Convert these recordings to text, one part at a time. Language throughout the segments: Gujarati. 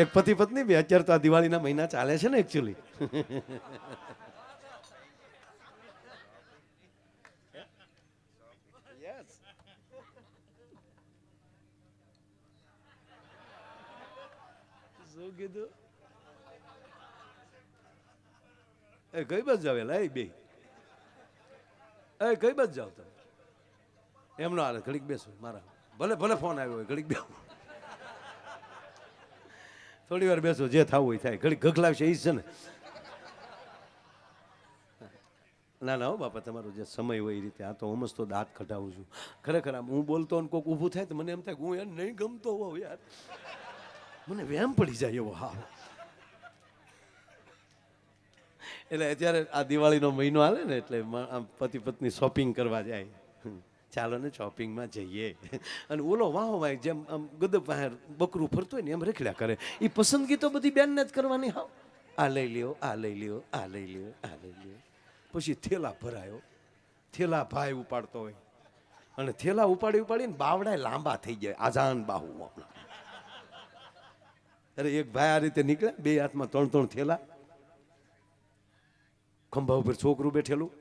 એક પતિ પત્ની, બી. અત્યારે તો આ દિવાળીના મહિના ચાલે છે ને એકચ્યુઅલી એ કઈ બસ જાવ એ બે. એ કઈ બસ જાવ તમે? એમનો હાલ ઘડીક બેસો, મારા. ભલે ભલે ફોન આવ્યો હોય, ઘડીક બેસો થોડી વાર બેસો, જે થવું હોય થાય. ઘડી ગગલાવશે એ છે ને. ના ના, હો બાપા, તમારો જે સમય હોય એ રીતે. આ તો હું મસ્ત દાંત કઢાવું છું. ખરેખર આમ હું બોલતો ને કોઈક ઊભું થાય તો મને એમ થાય હું યાર નહીં ગમતો હોઉં યાર. મને વેમ પડી જાય એવો હા એટલે અત્યારે આ દિવાળીનો મહિનો આવે ને એટલે આમ પતિ પત્ની શોપિંગ કરવા જાય. ચાલો ને શોપિંગમાં જઈએ. અને ઓલો વાહો ભાઈ જેમ આમ ગદબ બહાર બકરું ફરતું હોય ને એમ રેખડ્યા કરે. એ પસંદગી તો બધી બેનને જ કરવાની હાવ આ લઈ લ્યો, આ લઈ લ્યો, આ લઈ લ્યો, આ લઈ લ્યો. પછી થેલા ભરાયો. થેલા ભાઈ ઉપાડતો હોય. અને થેલા ઉપાડી ઉપાડીને બાવડા લાંબા થઈ જાય, આઝાન બાહુ અરે એક ભાઈ આ રીતે નીકળે બે હાથમાં ત્રણ ત્રણ થેલા. ખંભા ઉપર છોકરું બેઠેલું.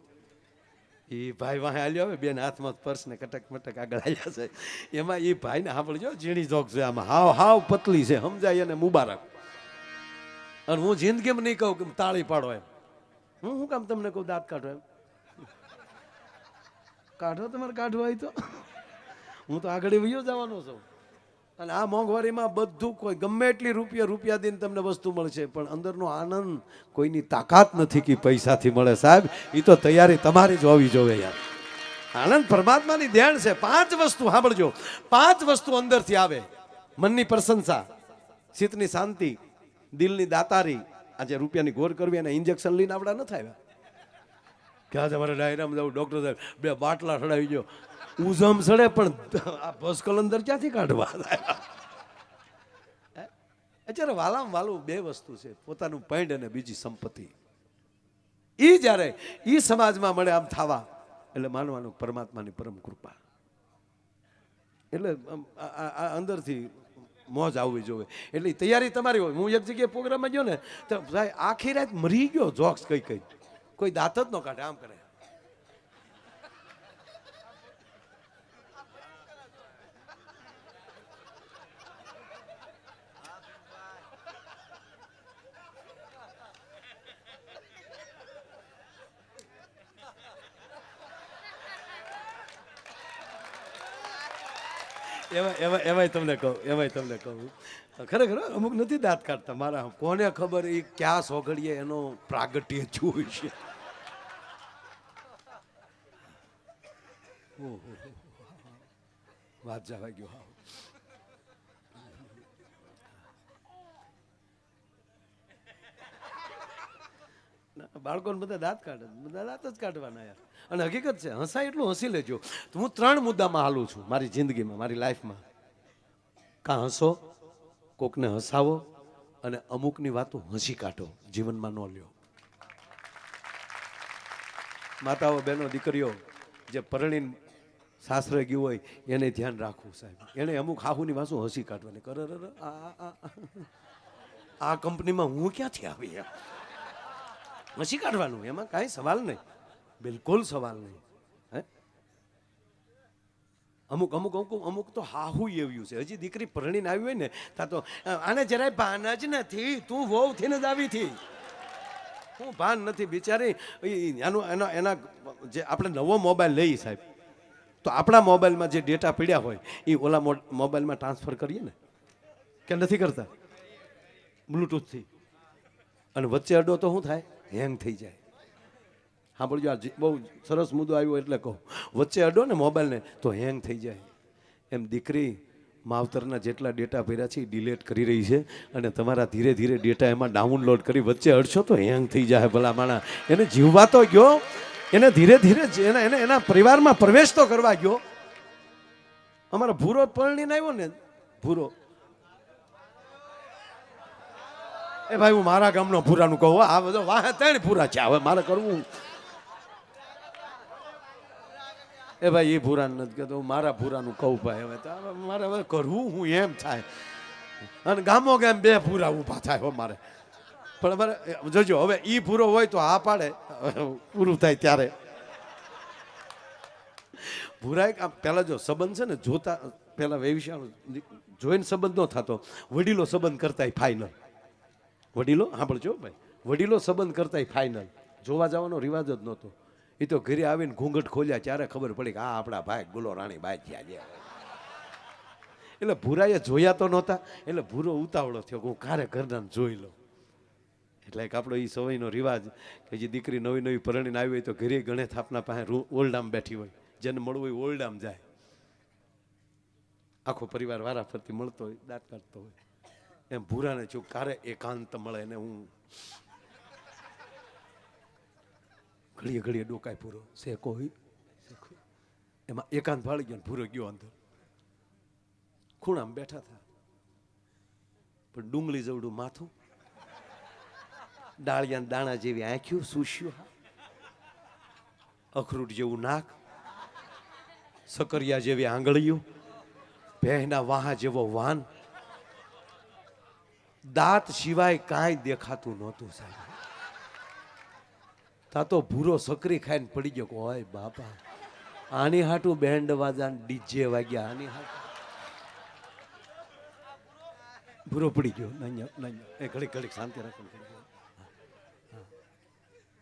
એ ભાઈ વાહે હાલ્યો આવે બેન હાથમાં પર્સ ને કટક મટક આગળ આવ્યા છે. એમાં એ ભાઈને સાંભળજો, ઝીણી જોક છે આમાં. હાવ હાવ પતલી છે, સમજાય અને મુબારક. અને હું જિંદગીમાં નહીં કહું કે તાળી પાડો એમ. હું શું કામ તમને કહું, દાંત કાઢો એમ? કાઢો તમારે કાઢવા હોય તો. હું તો આગળ વયો જવાનો છું. અને આ મોંઘવારીમાં બધું કોઈ, ગમે એટલી રૂપિયા રૂપિયા દઈને તમને વસ્તુ મળશે, પણ અંદરનો આનંદ કોઈની તાકાત નથી કે પૈસાથી મળે, સાહેબ. એ તો તૈયારી તમારી જ હોવી જોઈએ યાર. આનંદ પરમાત્માની દેણ છે. પાંચ વસ્તુ સાંભળજો. પાંચ વસ્તુ અંદરથી આવે. મનની પ્રશંસા ચિત્તની શાંતિ, દિલની દાતારી. આજે રૂપિયાની ઘોર કરવી અને ઇન્જેક્શન લઈને આપણા ન થાય કે આજે મારે ડાયરામાં જવું ડૉક્ટર સાહેબ, બે બાટલા ચડાવી ગયો ઉજમ સડે, પણ આ ભસ કલંદર ક્યાંથી કાઢવા? અત્યારે વાલામ વાલું બે વસ્તુ છે, પોતાનું પૈંડ અને બીજી સંપત્તિ. એ જ્યારે એ સમાજમાં મળે આમ થાવા, એટલે માનવાનું પરમાત્માની પરમ કૃપા. એટલે અંદરથી મોજ આવવી જોઈએ. એટલે તૈયારી તમારી હોય. હું એક જગ્યાએ પ્રોગ્રામમાં ગયો ને, તો ભાઈ આખી રાત મરી ગયો જોક્સ કઈ કઈ કોઈ દાંત જ ન કાઢે, આમ કરે. એમાં એવા એવાય તમને કહું, એવાય તમને કહું. ખરેખર અમુક નથી દાંત કાઢતા મારા કોને ખબર એ ક્યાં સોગડીએ એનો પ્રાગટ્ય જોઈ છે. વાત જવા ગયો, હા. બાળકોને બધા દાંત કાઢે બધા દાંત જ કાઢવાના યાર. અને હકીકત છે હસાય એટલું હસી લેજો. હું ત્રણ મુદ્દામાં હાલું છું મારી જિંદગીમાં, મારી લાઈફમાં. કાં હસો, કોકને હસાવો અને અમુકની વાતો હસી કાઢો, જીવનમાં ન લ્યો. માતાઓ, બહેનો, દીકરીઓ, જે પરણીને સાસરે ગયું હોય, એને ધ્યાન રાખવું સાહેબ. એને અમુક હાહુની વાસો હસી કાઢવાની. કરે આ કંપનીમાં હું ક્યાંથી આવી હસી કાઢવાનું, એમાં કાંઈ સવાલ નહીં. બિલકુલ સવાલ નહીં. હે? અમુક અમુક અમુક અમુક તો હાહુ એવું છે. હજી દીકરી પરણીને આવી હોય ને, તા તો આને જરાય ભાન જ નથી. તું વહુ થઈને જ આવી હતી હું ભાન નથી. બિચારી એનું એના એના, જે આપણે નવો મોબાઈલ લઈએ સાહેબ, તો આપણા મોબાઈલમાં જે ડેટા પડ્યા હોય એ ઓલા મોબાઈલમાં ટ્રાન્સફર કરીએ ને. કે નથી કરતા? બ્લૂટૂથથી. અને વચ્ચે અડો તો શું થાય? હેંગ થઈ જાય. સાંભળજો, આ બહુ સરસ મુદ્દો આવ્યો એટલે કહું. વચ્ચે અડો ને મોબાઈલને, તો હેંગ થઈ જાય. એમ દીકરી માવતરના જેટલા ડેટા ભર્યા છે, એ ડિલેટ કરી રહી છે અને તમારા ધીરે ધીરે ડેટા એમાં ડાઉનલોડ કરી વચ્ચે અડશો તો હેંગ થઈ જાય ભલા માણા. એને જીવવા તો ગયો, એને ધીરે ધીરે એના, એને, એના પરિવારમાં પ્રવેશ તો કરવા ગયો. અમારો ભૂરો પરણીને આવ્યો ને, ભૂરો. એ ભાઈ, હું મારા ગામનો ભૂરાનું કહું, આ બધો વાહ ત્રણ ભૂરા છે. હવે મારે કરવું. એ ભાઈ એ ભૂરાનું નથી કહેતો મારા ભૂરાનું કહું ભાઈ. હવે તો મારે હવે કરવું હું એમ થાય. અને ગામો ગામ બે ભૂરા ઊભા થાય હો મારે. પણ અમારે જોજો, હવે એ ભૂરો હોય તો હા પાડે. પૂરું થાય ત્યારે. ભૂરા એક આમ પહેલાં જો સંબંધ છે ને, જોતા, પહેલાં વૈવિષ્ય જોઈને સંબંધ ન થતો. વડીલો સંબંધ કરતા ફાઇનલ વડીલો? સાંભળજો ભાઈ. વડીલો સંબંધ કરતા ફાઇનલ જોવા જવાનો રિવાજ જ નહોતો. એ તો ઘરે આવીને ઘૂંઘટ ખોલ્યા, ત્યારે ખબર પડી કે આ આપણા ભાઈ ગુલો રાણી ભાઈ થયા છે. એટલે ભૂરાએ જોયા તો નહોતા, એટલે ભૂરો ઉતાવળો થયો હું કારે ઘરના જોઈ લઉં. એટલે એક આપણો એ સમયનો રિવાજ કે જે દીકરી નવી નવી પરણીને આવી હોય તો ઘરે ગણે થાપના પાસે ઓરડામાં બેઠી હોય. જેને મળવું હોય ઓલ્ડામ જાય. આખો પરિવાર વારા ફરતી મળતો હોય, દાંત કાઢતો હોય. એમ ભૂરાને જો કારે એકાંત મળે ને હું ઘડીએ ઘડીએ ડોકાય પૂરો. શેકો એમાં એકાંત ભાળી ગયો ભૂરો ગયો અંદર. ખૂણામાં બેઠા હતા પણ ડુંગળી જવડું માથું. ડાળિયા દાણા જેવી આંખ્યું સુશ્યું અખરૂટ જેવું નાક. સકરિયા જેવી આંગળીઓ ભેહના વાહા જેવો વાન. દાંત સિવાય કાંઈ દેખાતું નહોતું સાહેબ. તા તો ભૂરો સકરી ખાઈને પડી ગયો હોય બાપા. આની હાટું બેન્ડ વાજા ડીજે વાગ્યા, આની હાટું. ભૂરો પડી ગયો નહીં નહીં એ ઘડીક ઘડીક શાંતિ રાખો.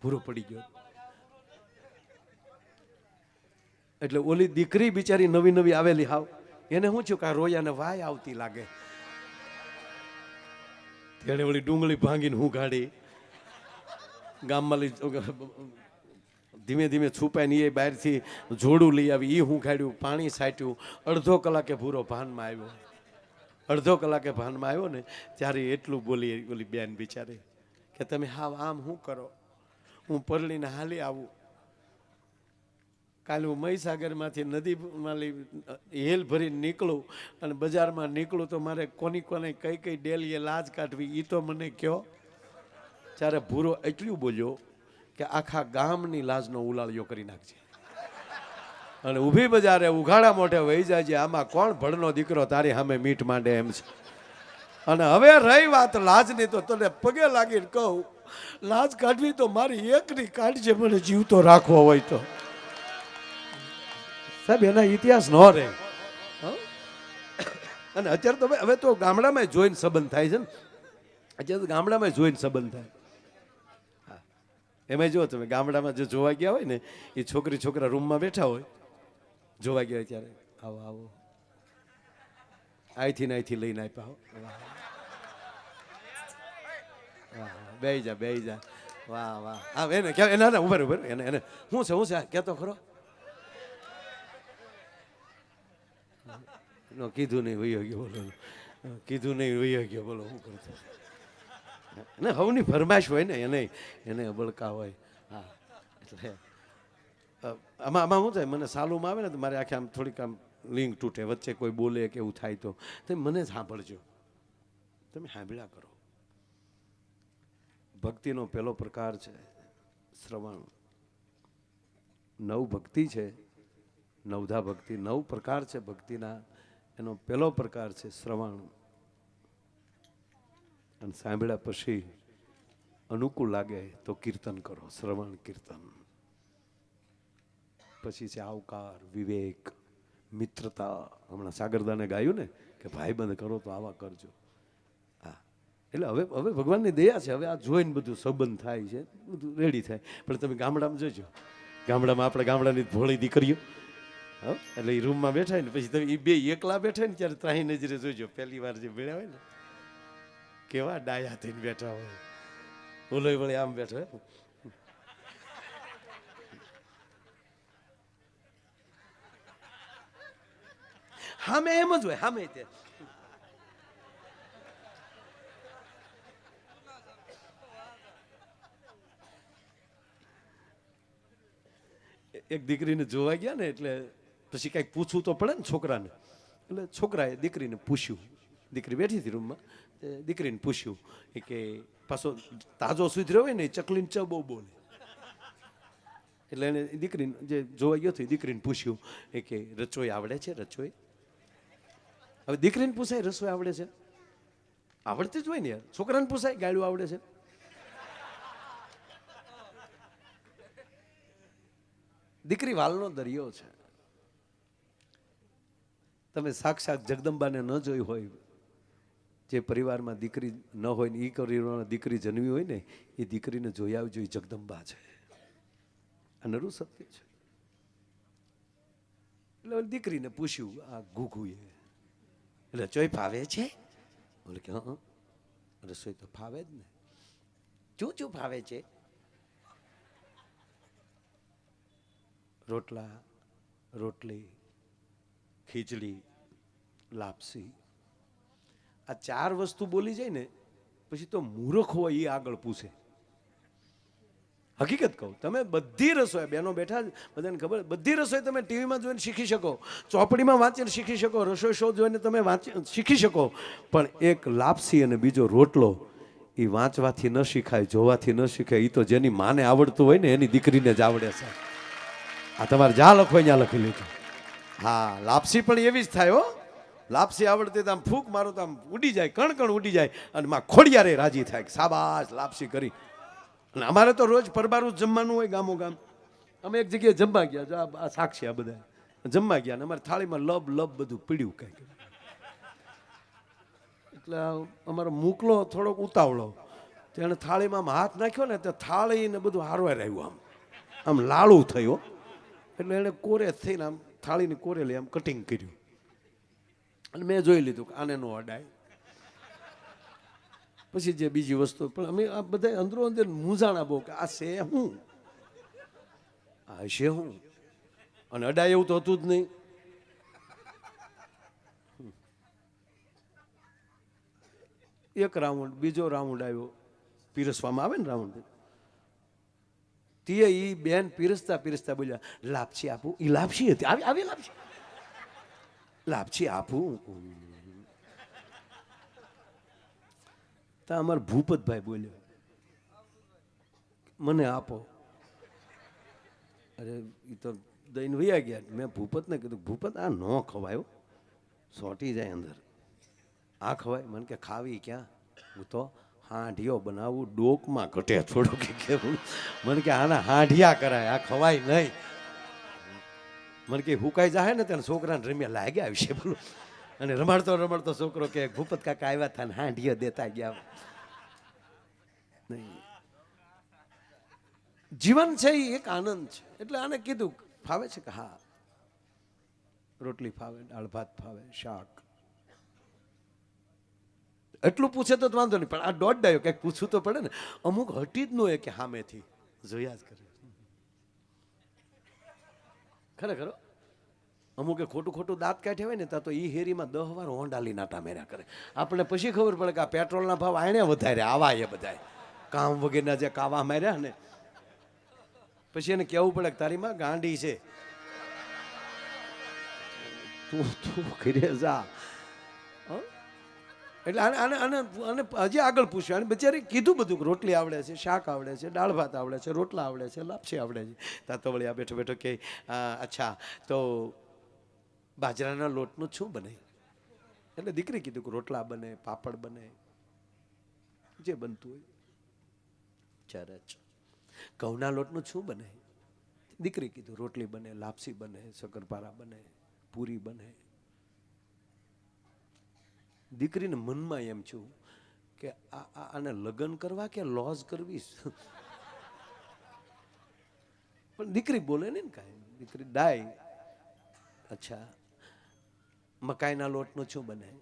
ભૂરો પડી ગયો. એટલે ઓલી દીકરી બિચારી નવી નવી આવેલી હાવ. એને શું છું કે આ રોયાને વાય આવતી લાગે. તેણે ઓલી ડુંગળી ભાંગીને હું ગાડી ગામમાં લઈ ધીમે ધીમે છુપાઈને એ બહારથી જોડું લઈ આવી. એ હું ખાડ્યું, પાણી છાંટ્યું. અડધો કલાકે ભૂરો ભાનમાં આવ્યો. અડધો કલાકે ભાનમાં આવ્યો ને ત્યારે એટલું બોલી બોલી બેન બિચારી કે તમે હાવ આમ શું કરો? હું પરલીને હાલી આવું. કાલે હું મહીસાગરમાંથી નદીમાં હેલ ભરીને નીકળું અને બજારમાં નીકળું તો મારે કોની કોને કઈ કઈ ડેલીએ લાજ કાઢવી? એ તો મને કહો ત્યારે ભૂરો એટલું બોલ્યો કે આખા ગામની લાજનો ઉલાળિયો કરી નાખજે. અને ઊભી બજારે ઉઘાડા મોઢે વહી જાય છે આમાં કોણ ભણનો દીકરો તારી સામે મીઠ માંડે એમ છે. અને હવે રહી વાત લાજની તો તને પગે લાગીને કહું, લાજ કાઢવી તો મારી એકની કાઢજે, મને જીવતો રાખવો હોય તો. સાહેબ, એના ઇતિહાસ ન રહે? અને અત્યારે તો હવે- તો ગામડામાં જોઈને સંબંધ થાય છે ને. અત્યારે તો ગામડામાં જોઈને સંબંધ થાય. એમાં જુઓ તમે, ગામડામાં જે જોવા ગયા હોય ને, એ છોકરી છોકરા રૂમમાં બેઠા હોય, જોવા ગયા હોય ત્યારે, આવો આવો. અહીંથી ને અહીંથી લઈને આપ્યા હો. બે જા બે જા. વાહ વાહ. હા, એને કેવાય એના ના ઉભર ઉભર એને એને શું છે શું છે? કહેતો ખરો. નો, કીધું નહીં, વયો ગયો, બોલો. કીધું નહીં, વયો ગયો, બોલો શું કરતો? ને હવની ફરમાશ હોય ને, એને એને અબળકા હોય. હા, એટલે આમાં આમાં શું થાય? મને સાલુમાં આવે ને, તો મારે આખે આમ થોડીક આમ લિંક તૂટે, વચ્ચે કોઈ બોલે કે એવું થાય તો. તમે મને સાંભળજો. તમે સાંભળ્યા કરો. ભક્તિનો પહેલો પ્રકાર છે શ્રવણ. નવ ભક્તિ છે, નવધા ભક્તિ. નવ પ્રકાર છે ભક્તિના. એનો પહેલો પ્રકાર છે શ્રવણ. અને સાંભળ્યા પછી અનુકૂળ લાગે તો કીર્તન કરો, શ્રવણ કીર્તન. પછી છે આવકાર, વિવેક, મિત્રતા. હમણાં સાગરદાને ગાયું ને કે ભાઈબંધ કરો તો આવા કરજો. હા. એટલે હવે હવે ભગવાનની દયા છે. હવે આ જોઈને બધું સંબંધ થાય છે. બધું રેડી થાય. પણ તમે ગામડામાં જોજો. ગામડામાં આપણે ગામડાની ભોળી દીકરીઓ. હા? એટલે એ રૂમમાં બેઠા ને, પછી તમે એ બે એકલા બેઠા ને ત્યારે ત્રાહી નજરે જોજો. પહેલી વાર જે મેળ્યા હોય ને. કેવા ડાયા થઈને બેઠા હોય? ઓલો વળી આમ બેઠો હામે એમ જ હોય, હામે તે. એક દીકરીને જોવા ગયા ને એટલે પછી કંઈક પૂછવું તો પડે ને છોકરાને. એટલે છોકરાએ દીકરીને પૂછ્યું. દીકરી બેઠી હતી રૂમમાં દીકરીને પૂછ્યું કે, પાછો તાજો સુધર્યો હોય ને ચકલીને ચ બહુ બોલે. એટલે એને દીકરીને, જે જોવા ગયો હતી દીકરીને પૂછ્યું, એ કે રચોઈ આવડે છે રચોઈ હવે દીકરીને પૂછાય, રસોઈ આવડે છે? આવડતી જ હોય ને યાર, છોકરાને પૂછાય ગાડું આવડે છે? દીકરી વાલનો દરિયો છે. તમે સાક્ષાત જગદંબાને ન જોઈ હોય જે પરિવારમાં દીકરી ન હોય ને એ પરિવારમાં દીકરી જન્મી હોય ને, એ દીકરીને જોઈ આવજો, એ જગદંબા છે. આ નરું સત્ય છે. એટલે દીકરીને પૂછ્યું, આ ઘૂઘુએ? એટલે ચોઈ ફાવે છે? બોલે કે, હા રસોઈ તો ફાવે જ ને. શું શું ફાવે છે? રોટલા, રોટલી, ખીચડી, લાપસી આ ચાર વસ્તુ બોલી જાય ને, પછી તો મૂર્ખ હોય એ આગળ પૂછે. હકીકત કહું, તમે બધી રસોઈ, બેનો બેઠા બધાને ખબર, બધી રસોઈ તમે ટીવીમાં જોઈને શીખી શકો, ચોપડીમાં વાંચીને શીખી શકો, રસોઈ શો જોઈને તમે વાંચી, શીખી શકો, પણ એક લાપસી અને બીજો રોટલો એ વાંચવાથી ન શીખાય, જોવાથી ન શીખાય એ તો જેની માને આવડતું હોય ને, એની દીકરીને જ આવડે છે. આ તમારે જ્યાં લખો ત્યાં લખી લેજો. હા, લાપસી પણ એવી જ થાય હો. લાપસી આવડતી તો આમ ફૂંક મારો તો આમ ઉડી જાય કણ કણ ઉડી જાય અને માં ખોડિયારે રાજી થાય કે સાબાશ લાપસી કરી. અને અમારે તો રોજ પરબારું જ જમવાનું હોય ગામો ગામ અમે એક જગ્યાએ જમવા ગયા, જો આ- સાક્ષી આ બધા. જમવા ગયા અને અમારે થાળીમાં લબ લબ બધું પીડ્યું કંઈક. એટલે અમારો મૂકલો થોડોક ઉતાવળો. તેણે થાળીમાં હાથ નાખ્યો ને તો થાળી ને બધું હારવાર આવ્યું આમ. આમ લાળું થયું. એટલે એણે કોરે થઈને આમ થાળીની કોરેલી આમ કટિંગ કર્યું. અને મેં જોઈ લીધું કે આને નો અડાય. પછી જે બીજી વસ્તુ, પણ અમે આ બધા અંદરો અંદર મૂંઝાણા બહુ કે આ છે હું? આ છે હું. અને અડાય એવું તો હતું જ નહીં. એક રાઉન્ડ, બીજો રાઉન્ડ આવ્યો. પીરસવામાં આવે ને રાઉન્ડ? તે એ બેન પીરસતા પીરસતા બોલ્યા, લાપસી આપું. એ લાપસી હતી. આવી લાપસી? લાપસી આપું. તા અમાર ભૂપતભાઈ બોલ્યો, મને આપો. અરે એ તો દઈને વૈયા ગયા. મેં ભૂપતને કીધું, ભૂપત, આ ન ખવાયો સોટી જાય અંદર. આ ખવાય? મને કે, ખાવી ક્યાં? હું તો હાંઢિયો બનાવું, ડોકમાં ઘટે થોડું કે કેવું? મને કે, આના હાંઢિયા કરાય, આ ખવાય નહીં. મને કે હુકાઈ જાય ને ત્યારે છોકરાને રમ્યા લાગ્યા વિશે બોલું. અને રમાડતો રમાડતો છોકરો કે, ભૂપત કાકા આવ્યા હતા ને હાંઢિયો દેતા ગયા. જીવન છે એ એક આનંદ છે. એટલે આને કીધું, ફાવે છે કે હા? રોટલી ફાવે, દાળ ભાત ફાવે, શાક. એટલું પૂછે તો વાંધો નહીં, પણ આ દોઢ ડાયો કંઈક પૂછવું તો પડે ને. અમુક હટી જ ન હોય કે સામેથી જોયા જ કરે. ખરેખર. અમુકે ખોટું ખોટું દાંત કાઢ્યા હોય ને તો એ હેરીમાં દહ વાર હોંડાલી નાટા મેર્યા કરે આપણે પછી ખબર પડે કે આ પેટ્રોલના ભાવ આણે વધારે, આવા એ બધાય કામ વગેરેના જે કાવા માર્યા ને પછી એને કહેવું પડે કે તારીમાં ગાંડી છે તું તું કરી જા? એટલે આને આને આને આને હજી આગળ પૂછ્યું. અને બિચારી કીધું બધું રોટલી આવડે છે, શાક આવડે છે, દાળ ભાત આવડે છે, રોટલા આવડે છે, લાપસી આવડે છે. તાતો વળી આ બેઠો બેઠો કે અચ્છા, તો બાજરાના લોટનું શું બને? એટલે દીકરી કીધું કે રોટલા બને, પાપડ બને, જે બનતું હોય. ચરચ ઘઉંના લોટનું શું બને? દીકરી કીધું, રોટલી બને, લાપસી બને, શક્કરપારા બને, પૂરી બને. દીકરીને મનમાં એમ છું કે આ આને લગ્ન કરવા કે લોઝ કરવી? પણ દીકરી બોલે ને કાંઈ. દીકરી ડાય. અચ્છા. મકાઈના લોટનું શું બને?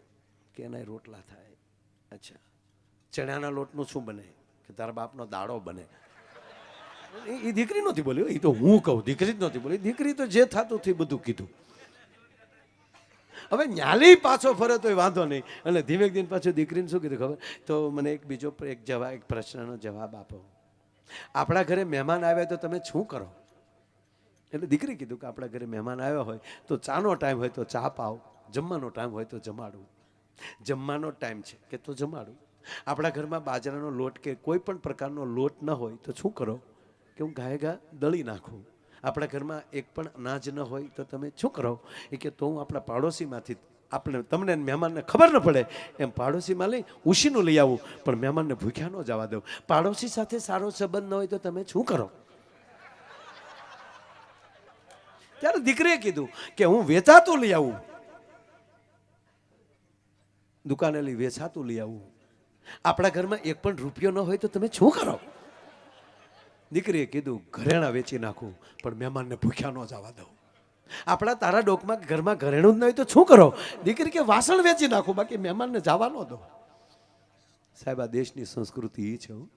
કે એના રોટલા થાય. અચ્છા. ચણાના લોટનું શું બને? કે તારા બાપનો દાડો બને. એ દીકરી નહોતી બોલી એ તો હું કહું. દીકરી જ નહોતી બોલી. દીકરી તો જે થતું હતું બધું કીધું. હવે ન્યાલી પાછો ફરે તોય વાંધો નહીં. એટલે ધીમે દિન પાછું દીકરીને શું કીધું ખબર? તો મને એક બીજો એક જવાબ એક પ્રશ્નનો જવાબ આપો. આપણા ઘરે મહેમાન આવ્યા તો તમે શું કરો? એટલે દીકરી કીધું કે આપણા ઘરે મહેમાન આવ્યા હોય તો ચાનો ટાઈમ હોય તો ચા પાવ, જમવાનો ટાઈમ હોય તો જમાડું જમવાનો ટાઈમ છે કે તો જમાડું આપણા ઘરમાં બાજરાનો લોટ કે કોઈ પણ પ્રકારનો લોટ ન હોય તો શું કરો? કે હું ગાય ગા દળી નાખું. આપણા ઘરમાં એક પણ અનાજ ન હોય તો તમે શું કરો? એ કે તો હું આપણા પાડોશીમાંથી આપણે તમને મહેમાનને ખબર ન પડે. એમ પાડોશીમાં લઈ ઉશીનું લઈ આવું, પણ મહેમાનને ભૂખ્યા ન જવા દઉં. પાડોશી સાથે સારો સંબંધ ન હોય તો તમે શું કરો? ત્યારે દીકરીએ કીધું કે હું વેચાતું લઈ આવું. દુકાને લઈ વેચાતું લઈ આવું. આપણા ઘરમાં એક પણ રૂપિયો ન હોય તો તમે શું કરો? દીકરીએ કીધું, ઘરેણા વેચી નાખું, પણ મહેમાનને ભૂખ્યા ન જવા દઉં. આપણા તારા ડોકમાં ઘરમાં ઘરેણું જ ન હોય તો શું કરો? દીકરી કે, વાસણ વેચી નાખું, બાકી મહેમાનને જવા ન દો સાહેબ, આ દેશની સંસ્કૃતિ એ છે હો.